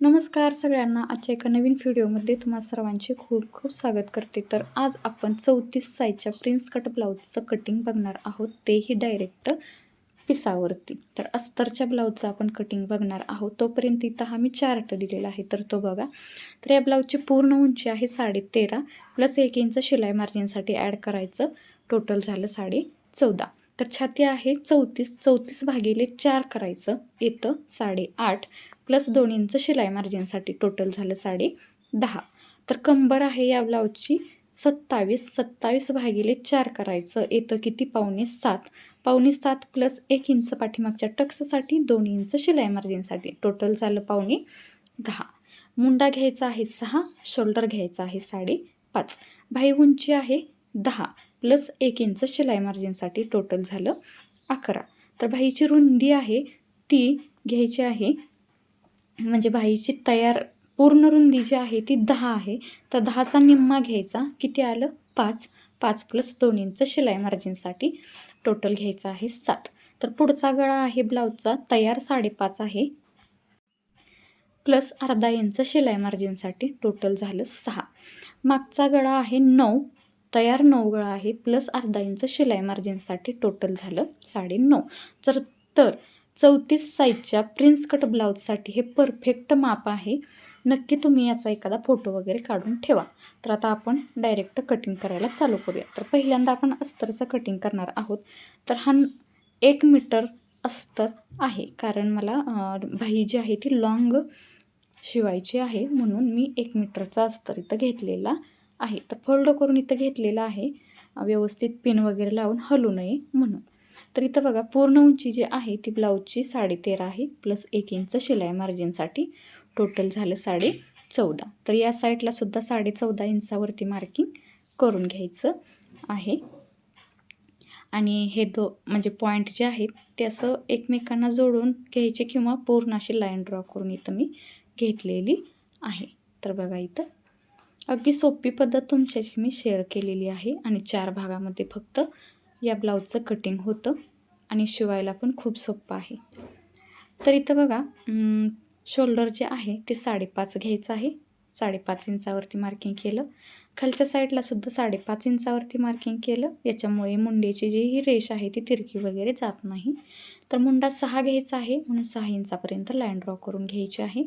नमस्कार सगळ्यांना. आजच्या एका नवीन व्हिडिओमध्ये तुम्हा सर्वांचे खूप खूप स्वागत करते. तर आज आपण चौतीस साईजच्या प्रिन्स कट ब्लाऊजचं कटिंग बघणार आहोत. तेही डायरेक्ट पिसावरती. तर अस्तरच्या ब्लाऊजचं आपण कटिंग बघणार आहोत. तोपर्यंत इथं हा मी चार्ट दिलेला आहे. तर तो बघा. तर या ब्लाऊजची पूर्ण उंची आहे साडे तेरा प्लस एक इंच शिलाई मार्जिनसाठी ॲड करायचं. टोटल झालं साडे चौदा तर छाती आहे चौतीस. चौतीस भागिले चार करायचं. येतं साडेआठ. प्लस दोन इंच शिलाई मार्जिनसाठी टोटल झालं साडे दहा. तर कंबर आहे या ब्लाऊजची सत्तावीस सत्तावीस भागिले चार करायचं. येतं किती? पावणे सात. पावणे सात प्लस एक इंच पाठीमागच्या टक्ससाठी दोन इंच शिलाई मार्जिनसाठी टोटल झालं पावणे दहा. मुंडा घ्यायचा आहे सहा शोल्डर घ्यायचा आहे साडे पाच. भाई उंची आहे दहा प्लस एक इंच शिलाई मार्जिनसाठी टोटल झालं अकरा. तर भाईची रुंदी आहे ती घ्यायची आहे म्हणजे भाईची तयार पूर्ण रुंदी जी आहे ती दहा आहे. तर दहाचा निम्मा घ्यायचा. किती आलं? पाच. पाच प्लस दोन इंच शिलाई मार्जिनसाठी टोटल घ्यायचा आहे सात. तर पुढचा गळा आहे ब्लाऊजचा तयार साडेपाच आहे. प्लस अर्धा इंच शिलाई मार्जिनसाठी टोटल झालं सहा. मागचा गळा आहे नऊ. तयार नऊ गळा आहे. प्लस अर्धा इंच शिलाई मार्जिनसाठी टोटल झालं साडे नऊ. जर तर चौतीस साईजच्या प्रिन्स कट ब्लाऊजसाठी हे परफेक्ट माप आहे. नक्की तुम्ही याचा एखादा फोटो वगैरे काढून ठेवा. तर आता आपण डायरेक्ट कटिंग करायला चालू करूया. तर पहिल्यांदा आपण अस्तरचं कटिंग करणार आहोत. तर हा एक मीटर अस्तर आहे. कारण मला भाई जी आहे ती लॉंग शिवायची आहे. म्हणून मी एक मीटरचा अस्तर इथं घेतलेला आहे. तर फोल्ड करून इथं घेतलेला आहे. व्यवस्थित पिन वगैरे लावून हलू नये म्हणून. तर इथं बघा पूर्ण उंची जी आहे ती ब्लाऊजची साडेतेरा आहे प्लस एक इंच शिलाई मार्जिनसाठी टोटल झालं साडे चौदा. तर या साईडला सुद्धा साडे चौदा इंचावरती मार्किंग करून घ्यायचं आहे. आणि हे दो म्हणजे पॉईंट जे आहेत ते असं एकमेकांना जोडून घ्यायचे किंवा पूर्ण अशी लाईन ड्रॉ करून इथं मी घेतलेली आहे. तर बघा इथं. अगदी सोपी पद्धत तुमच्याशी मी शेअर केलेली आहे आणि चार भागामध्ये फक्त या ब्लाऊजचं कटिंग होतं. आणि शिवायला पण खूप सोपं आहे. तर इथं बघा शोल्डर जे आहे ते साडेपाच घ्यायचं आहे. साडेपाच इंचावरती मार्किंग केलं. खालच्या साईडला सुद्धा साडेपाच इंचावरती मार्किंग केलं. याच्यामुळे मुंडेची जी ही रेष आहे ती तिरकी वगैरे जात नाही. तर मुंडा सहा घ्यायचा आहे म्हणून सहा इंचापर्यंत लाईन ड्रॉ करून घ्यायची आहे.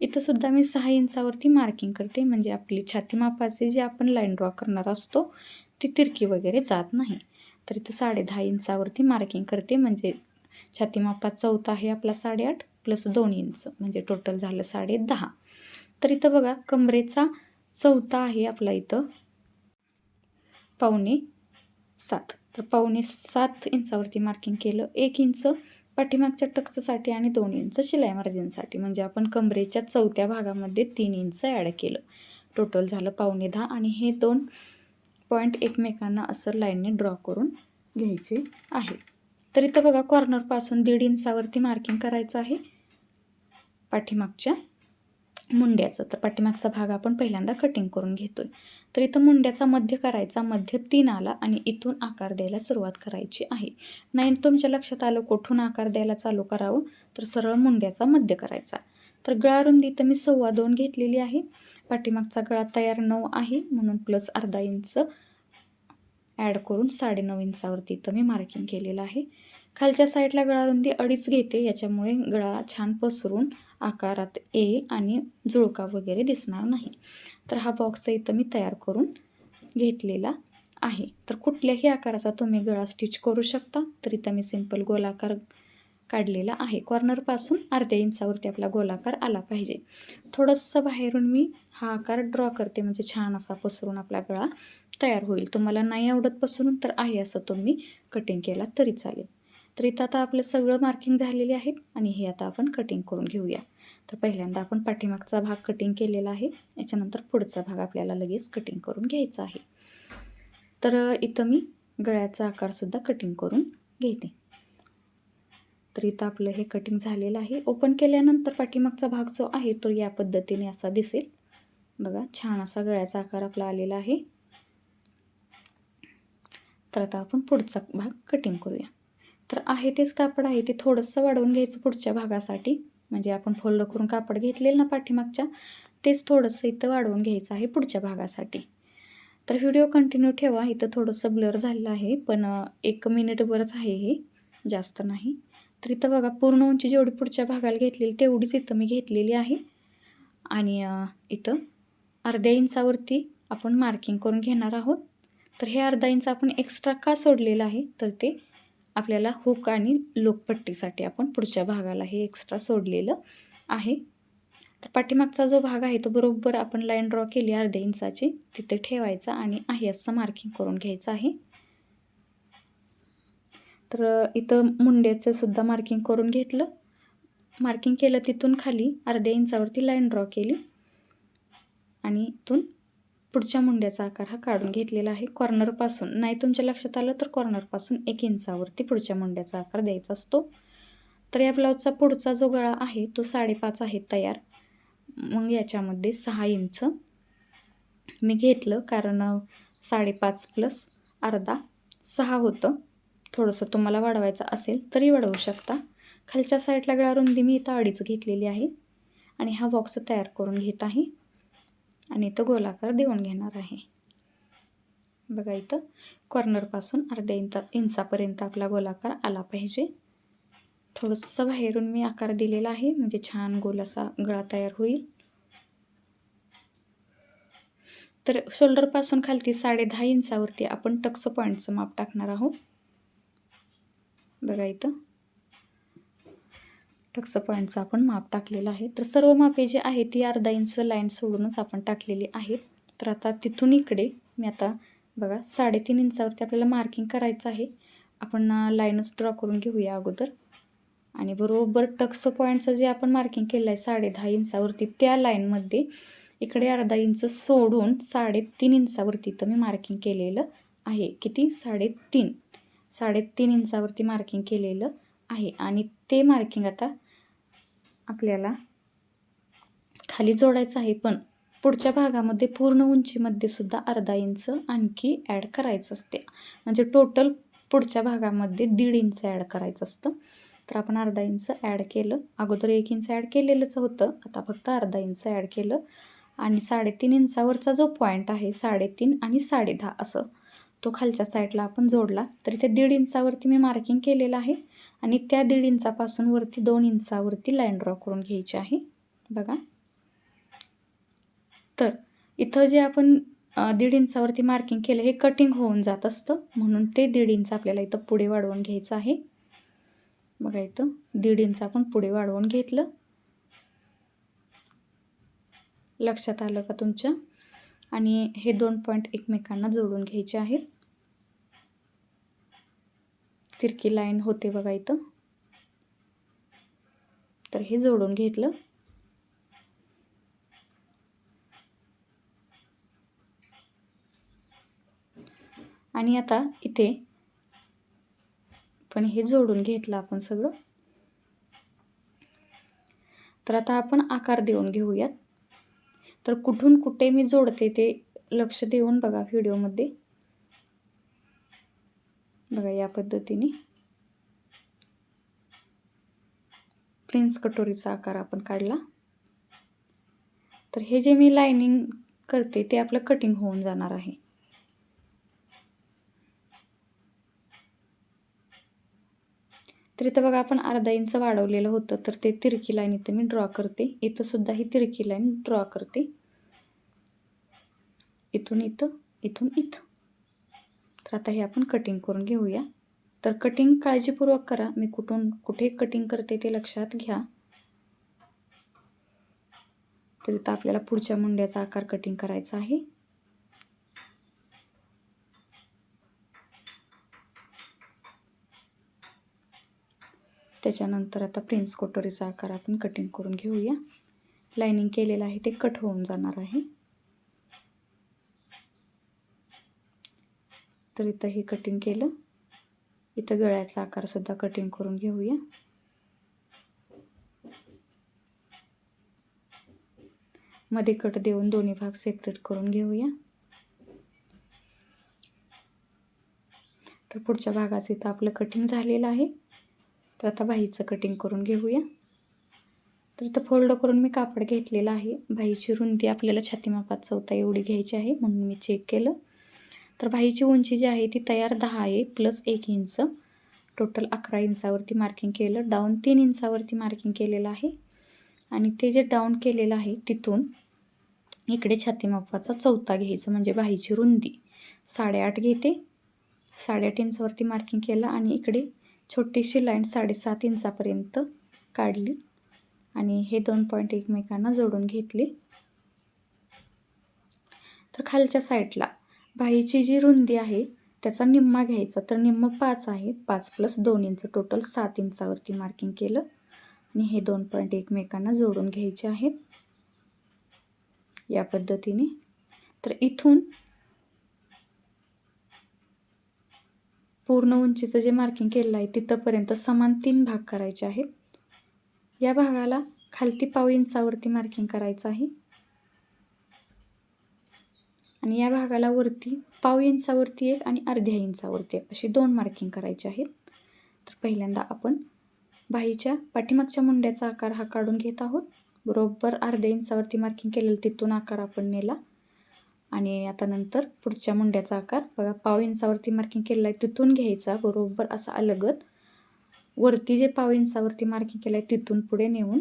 इथंसुद्धा मी सहा इंचावरती मार्किंग करते. म्हणजे आपली छाती मापाची जी आपण लाईन ड्रॉ करणार असतो ती तिरकी वगैरे जात नाही. तर इथं साडे दहा इंचावरती मार्किंग करते. म्हणजे छातीमापात चौथा आहे आपला साडेआठ प्लस दोन इंच. म्हणजे टोटल झालं साडे दहा तर इथं बघा कमरेचा चौथा आहे आपला इथं. पावणे सात. तर पावणे सात इंचावरती मार्किंग केलं. एक इंच पाठीमागच्या टक्ससाठी आणि दोन इंच शिलाई मार्जिनसाठी म्हणजे आपण कमरेच्या चौथ्या भागामध्ये तीन इंच ॲड केलं. टोटल झालं पावणे दहा आणि हे दोन पॉईंट एकमेकांना असं लाईनने ड्रॉ करून घ्यायचे आहे. तर इथं बघा कॉर्नरपासून दीड इंचावरती मार्किंग करायचं आहे. पाठीमागच्या मुंड्याचं. तर पाठीमागचा भाग आपण पहिल्यांदा कटिंग करून घेतो आहे तर इथं मुंड्याचा मध्य करायचा मध्य तीन आला आणि इथून आकार द्यायला सुरुवात करायची आहे. नाही तुमच्या लक्षात आलं कुठून आकार द्यायला चालू करावं? तर सरळ मुंड्याचा मध्य करायचा. तर गळारुंदी इथं मी सव्वा दोन घेतलेली आहे. पाठीमागचा गळा तयार नऊ आहे म्हणून प्लस अर्धा इंच ॲड करून साडेनऊ इंचावरती इथं मी मार्किंग केलेलं आहे. खालच्या साईडला गळारुंदी अडीच घेते याच्यामुळे गळा छान पसरून आकारात येईल आणि जुळका वगैरे दिसणार नाही. तर हा बॉक्स इथं मी तयार करून घेतलेला आहे. तर कुठल्याही आकाराचा तुम्ही गळा स्टिच करू शकता. तर इथं मी सिंपल गोलाकार काढलेला आहे. कॉर्नरपासून अर्ध्या इंचावरती आपला गोलाकार आला पाहिजे. थोडंसं बाहेरून मी हा आकार ड्रॉ करते म्हणजे छान असा पसरून आपला गळा तयार होईल. तुम्हाला नाही आवडत पसरून तर आहे असं तुम्ही कटिंग केला तरी चालेल. तर इथं आता आपलं सगळं मार्किंग झालेले आहेत आणि हे आता आपण कटिंग करून घेऊया. तर पहिल्यांदा आपण पाठीमागचा भाग कटिंग केलेला आहे. याच्यानंतर पुढचा भाग आपल्याला लगेच कटिंग करून घ्यायचा आहे. तर इथं मी गळ्याचा आकारसुद्धा कटिंग करून घेते. तर इथं आपलं हे कटिंग झालेलं आहे. ओपन केल्यानंतर पाठीमागचा भाग जो आहे तो या पद्धतीने असा दिसेल. बघा छान असा गळ्याचा आकार आपला आलेला आहे. तर आता आपण पुढचा भाग कटिंग करूया. तर आहे तेच कापड आहे ते थोडंसं वाढवून घ्यायचं पुढच्या भागासाठी. म्हणजे आपण फोल्ड करून कापड घेतलेलं ना पाठीमागच्या तेच थोडंसं इथं वाढवून घ्यायचं आहे पुढच्या भागासाठी. तर व्हिडिओ कंटिन्यू ठेवा इथं थोडंसं ब्लर झालेलं आहे पण एक मिनिटभरच आहे हे जास्त नाही. तर इथं बघा पूर्ण उंची जेवढी पुढच्या भागाला घेतलेली तेवढीच इथं मी घेतलेली आहे. आणि इथं अर्ध्या इंचावरती आपण मार्किंग करून घेणार आहोत. तर हे अर्धा इंच आपण एक्स्ट्रा का सोडलेलं आहे? तर ते आपल्याला हुक आणि लोकपट्टीसाठी आपण पुढच्या भागाला हे एक्स्ट्रा सोडलेलं आहे. तर पाठीमागचा जो भाग आहे तो बरोबर आपण लाईन ड्रॉ केली अर्ध्या इंचाची. तिथे ठेवायचा आणि आहे असं मार्किंग करून घ्यायचं आहे. तर इथं मुंड्याचं सुद्धा मार्किंग करून घेतलं. मार्किंग केलं तिथून खाली अर्ध्या इंचावरती लाईन ड्रॉ केली. आणि इथून पुढच्या मुंड्याचा आकार हा काढून घेतलेला आहे कॉर्नरपासून नाही तुमच्या लक्षात आलं तर कॉर्नरपासून एक इंचावरती पुढच्या मुंड्याचा आकार द्यायचा असतो. तर या ब्लाऊजचा पुढचा जो गळा आहे तो साडेपाच आहे तयार. मग याच्यामध्ये सहा इंच मी घेतलं कारण साडेपाच प्लस अर्धा सहा होतं. थोडंसं तुम्हाला वाढवायचं असेल तरी वाढवू शकता. खालच्या साईडला गळा रुंदी मी इथं अडीच घेतलेली आहे आणि हा बॉक्स तयार करून घेत आहे. आणि इथं गोलाकार देऊन घेणार आहे. बघा इथं कॉर्नरपासून अर्ध्या इंचा इंचापर्यंत आपला गोलाकार आला पाहिजे. थोडंसं बाहेरून मी आकार दिलेला आहे म्हणजे छान गोल असा गळा तयार होईल. तर शोल्डरपासून खालती साडे दहा इंचावरती आपण टक्स पॉईंटचं माप टाकणार आहोत. बघा इथं. टक्स पॉईंटचं आपण माप टाकलेलं आहे. तर सर्व मापे जे आहे ती अर्धा इंच लाईन सोडूनच आपण टाकलेली आहेत. तर आता तिथून इकडे मी आता बघा साडेतीन इंचावरती आपल्याला मार्किंग करायचं आहे. आपण लाईनच ड्रॉ करून घेऊया अगोदर. आणि बरोबर टक्स पॉईंटचं जे आपण मार्किंग केलं आहे साडे दहा इंचावरती त्या लाईनमध्ये इकडे अर्धा इंच सोडून साडेतीन इंचावरती तर मी मार्किंग केलेलं आहे. किती? साडेतीन. साडेतीन इंचावरती मार्किंग केलेलं आहे. आणि ते मार्किंग आता आपल्याला. खाली जोडायचं आहे पण पुढच्या भागामध्ये पूर्ण उंचीमध्ये सुद्धा अर्धा इंच आणखी ॲड करायचं असते. म्हणजे टोटल पुढच्या भागामध्ये दीड इंच ॲड करायचं असतं. तर आपण अर्धा इंच ॲड केलं. अगोदर एक इंच ॲड केलेलंच होतं. आता फक्त अर्धा इंच ॲड केलं. आणि साडेतीन इंचावरचा जो पॉईंट आहे साडेतीन आणि साडेदहा असं. तो खालच्या साईडला आपण जोडला तर इथे दीड इंचावरती मी मार्किंग केलेलं आहे आणि त्या दीड इंचापासून वरती दोन इंचावरती लाईन ड्रॉ करून घ्यायची आहे. बघा. तर इथं जे आपण दीड इंचावरती मार्किंग केलं हे कटिंग होऊन जात असतं. म्हणून ते दीड इंच आपल्याला इथं पुढे वाढवून घ्यायचं आहे. बघा इथं दीड इंच आपण पुढे वाढवून घेतलं. लक्षात आलं का तुमच्या? आणि हे दोन पॉईंट एकमेकांना जोडून घ्यायचे आहेत. तिरकी लाईन होते बघा इथं. तर हे जोडून घेतलं. आणि आता इथे पण हे जोडून घेतलं आपण सगळं. तर आता आपण आकार देऊन घेऊयात. तर कुठून कुठे मी जोडते ते लक्ष देऊन बघा व्हिडिओमध्ये बघा या पद्धतीने. प्रिन्स कटोरीचा आकार आपण काढला. तर हे जे मी लायनिंग करते ते आपलं कटिंग होऊन जाणार आहे. तर इथं बघा आपण अर्धा इंच वाढवलेलं होतं तर ते तिरकी लाईन इथं मी ड्रॉ करते. इथं सुद्धा ही तिरकी लाईन ड्रॉ करते. इथून इथं इथून इथं. तर आता हे आपण कटिंग करून घेऊया. तर कटिंग काळजीपूर्वक करा. मी कुठून कुठे कटिंग करते ते लक्षात घ्या. तर इथं आपल्याला पुढच्या मुंड्याचा आकार कटिंग करायचा आहे. त्याच्यानंतर आता प्रिन्स कोटोरीचा आकार आपण कटिंग करून घेऊया. लाईनिंग केलेलं आहे ते कट होऊन जाणार आहे. तर इथं हे कटिंग केलं. इथं गळ्याचा आकारसुद्धा कटिंग करून घेऊया. मध्ये कट देऊन दोन्ही भाग सेपरेट करून घेऊया. तर पुढच्या भागाचं इथं आपलं कटिंग झालेलं आहे. तर आता बाहीचं कटिंग करून घेऊया. तर इथं फोल्ड करून मी कापड घेतलेलं आहे. भाईची रुंदी आपल्याला छातीमापात चौथा एवढी घ्यायची आहे म्हणून मी चेक केलं. तर बाहीची उंची जी आहे ती तयार दहा आहे प्लस एक इंच टोटल अकरा इंचावरती मार्किंग केलं. डाऊन तीन इंचावरती मार्किंग केलेलं आहे. आणि ते जे डाऊन केलेलं आहे तिथून इकडे छातीमापाचा चौथा घ्यायचं म्हणजे बाहीची रुंदी. साडेआठ घेते. साडेआठ इंचावरती मार्किंग केलं आणि इकडे छोटीशी लाईन साडेसात इंचापर्यंत काढली. आणि हे दोन पॉईंट एकमेकांना जोडून घेतले. तर खालच्या साईडला भाईची जी रुंदी आहे त्याचा निम्मा घ्यायचा तर निम्म पाच आहे. पाच प्लस दोन इंच टोटल सात इंचावरती मार्किंग केलं. आणि हे दोन पॉईंट एकमेकांना जोडून घ्यायचे आहेत. या पद्धतीने. तर इथून पूर्ण उंचीचं जे मार्किंग केलेलं आहे तिथंपर्यंत समान तीन भाग करायचे आहेत. या भागाला खालती पाव इंचावरती मार्किंग करायचं आहे. आणि या भागाला वरती पाव इंचावरती एक आणि अर्ध्या इंचावरती एक अशी दोन मार्किंग करायची आहेत. तर पहिल्यांदा आपण बाईच्या पाठीमागच्या मुंड्याचा आकार हा काढून घेत आहोत. बरोबर अर्ध्या इंचावरती मार्किंग केलेलं तिथून आकार आपण नेला. आणि आता नंतर पुढच्या मुंड्याचा आकार बघा पाव इंचावरती मार्किंग केलेला आहे तिथून घ्यायचा बरोबर असा अलगत वरती जे पाव इंचावरती मार्किंग केलं आहे तिथून पुढे नेऊन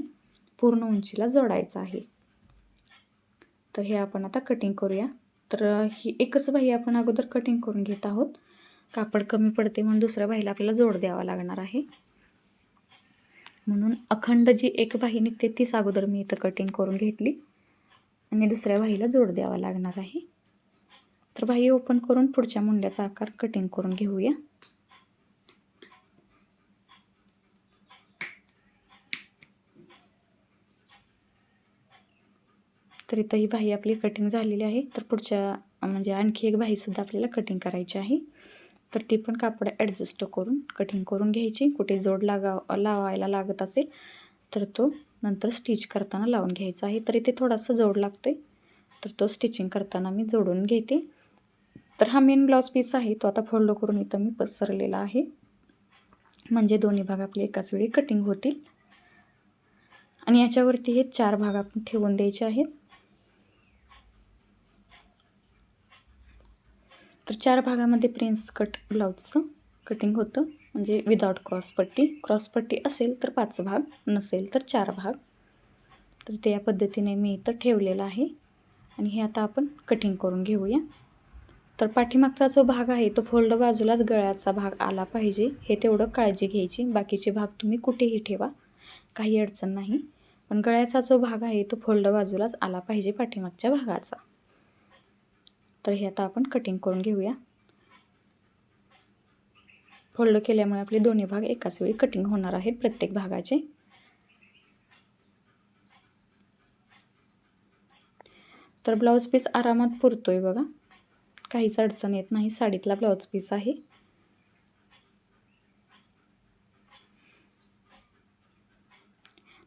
पूर्ण उंचीला जोडायचं आहे. तर हे आपण आता कटिंग करूया. तर ही एकच बाही आपण अगोदर कटिंग करून घेत आहोत. कापड कमी पडते म्हणून दुसऱ्या बाहीला आपल्याला जोड द्यावा लागणार आहे. म्हणून अखंड जी एक बाही निघते तीच अगोदर मी इथं कटिंग करून घेतली. आणि दुसऱ्या बाहीला जोड द्यावा लागणार आहे. तर बाही ओपन करून पुढच्या मुंड्याचा आकार कटिंग करून घेऊया. तर इथं ही भाई आपली कटिंग झालेली आहे. तर पुढच्या म्हणजे आणखी एक भाईसुद्धा आपल्याला कटिंग करायची आहे. तर ती पण कापड ॲडजस्ट करून कटिंग करून घ्यायची. कुठे जोड लागाव लावायला लागत असेल तर तो नंतर स्टिच करताना लावून घ्यायचा आहे. तर इथे थोडासा जोड लागतो आहे तर तो स्टिचिंग करताना मी जोडून घेते. तर हा मेन ब्लाऊज पीस आहे. तो आता फोल्ड करून इथं मी पसरलेला आहे. म्हणजे दोन्ही भाग आपले एकाच वेळी कटिंग होतील. आणि याच्यावरती हे चार भाग आपण ठेवून द्यायचे आहेत. तर चार भागामध्ये प्रिन्स कट ब्लाऊजचं कटिंग होतं. म्हणजे विदाउट क्रॉसपट्टी क्रॉसपट्टी असेल तर पाच भाग नसेल तर चार भाग. तर ते या पद्धतीने मी इथं ठेवलेलं आहे. आणि हे आता आपण कटिंग करून घेऊया. तर पाठीमागचा जो भाग आहे तो फोल्ड बाजूलाच गळ्याचा भाग आला पाहिजे. हे तेवढं काळजी घ्यायची. बाकीचे भाग तुम्ही कुठेही ठेवा. काही अडचण नाही. पण गळ्याचा जो भाग आहे तो फोल्ड बाजूलाच आला पाहिजे पाठीमागच्या भागाचा. तर हे आता आपण कटिंग करून घेऊया. फोल्ड केल्यामुळे आपले दोन्ही भाग एकाच वेळी कटिंग होणार आहेत प्रत्येक भागाचे. तर ब्लाऊज पीस आरामात पुरतोय बघा. काहीच अडचण येत नाही. साडीतला ब्लाऊज पीस आहे.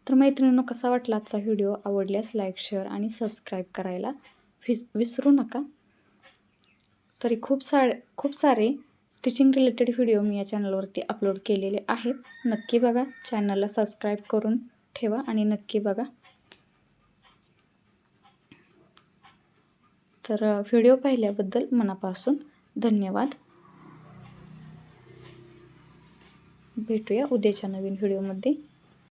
तर मैत्रिणींनो कसा वाटला आजचा व्हिडिओ आवडल्यास लाईक शेअर आणि सबस्क्राईब करायला विस विसरू नका. तरी खूप सारे खूप सारे स्टिचिंग रिलेटेड व्हिडिओ मी या चॅनलवरती अपलोड केलेले आहेत. नक्की बघा चॅनलला सबस्क्राईब करून ठेवा आणि नक्की बघा. तर व्हिडिओ पाहिल्याबद्दल मनापासून धन्यवाद. भेटूया उद्याच्या नवीन व्हिडिओमध्ये